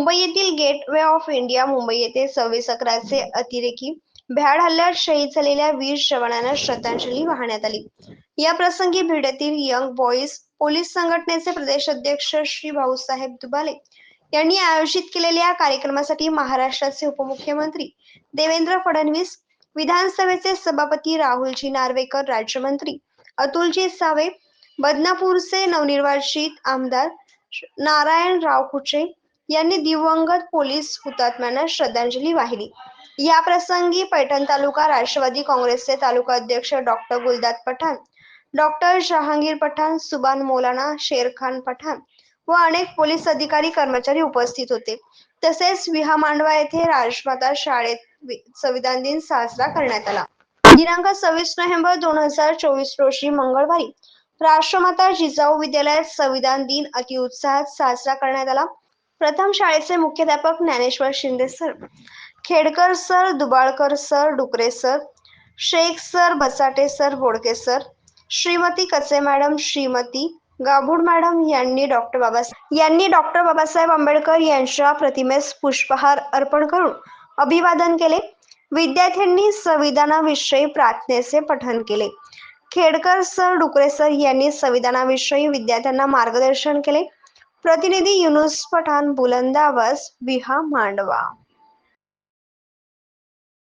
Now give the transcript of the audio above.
मुंबई येथील gateway of India Mumbai येथे सव्वीस अकराचे अतिरेकी भ्याड हल्ल्यात शहीद झालेल्या वीर जवानांना श्रद्धांजली वाहण्यात आली. या प्रसंगी भिडेतील यंग बॉईज पोलीस संघटनेचे प्रदेश अध्यक्ष श्री भाऊसाहेब दुबाले यांनी आयोजित केलेल्या कार्यक्रमासाठी महाराष्ट्राचे उपमुख्यमंत्री देवेंद्र फडणवीस विधानसभेचे सभापती राहुलजी नार्वेकर राज्यमंत्री अतुलजी सावे बदनापूरचे नवनिर्वाचित आमदार नारायणराव कुचे यांनी दिवंगत पोलीस हुतात्म्यांना श्रद्धांजली वाहिली. या प्रसंगी पैठण तालुका राष्ट्रवादी काँग्रेसचे तालुका अध्यक्ष डॉक्टर गुलदाद पठाण डॉक्टर जहांगीर पठाण सुबान मौलाना शेरखान पठाण व अनेक पोलीस अधिकारी कर्मचारी उपस्थित होते. तसेच विहा मांडवा येथे राजमाता शाळेत संविधान दिन साजरा करण्यात आला. दिनांक सव्वीस नोव्हेंबर दोन हजार चोवीस रोजी मंगळवारी राष्ट्रमाता जिजाऊ विद्यालयात संविधान दिन अतिउत्साहात साजरा करण्यात आला. प्रथम शाळेचे मुख्याध्यापक Dnyaneshwar Shinde sir Khedkar sir Dubalkar sir Dukre sir Shaikh sir Basate sir Bodke sir Shrimati Kache madam Shrimati Gabhud madam यांनी डॉक्टर बाबा यांनी डॉक्टर बाबासाहेब आंबेडकर यांच्या प्रतिमेस पुष्पहार अर्पण करून अभिवादन केले. विद्यार्थ्यांनी संविधानाविषयी प्रार्थनेचे पठण केले. खेडकर सर डुकरे सर यांनी संविधानाविषयी विद्यार्थ्यांना मार्गदर्शन केले. प्रतिनिधी युनुस पठाण बुलंद विहा मांडवा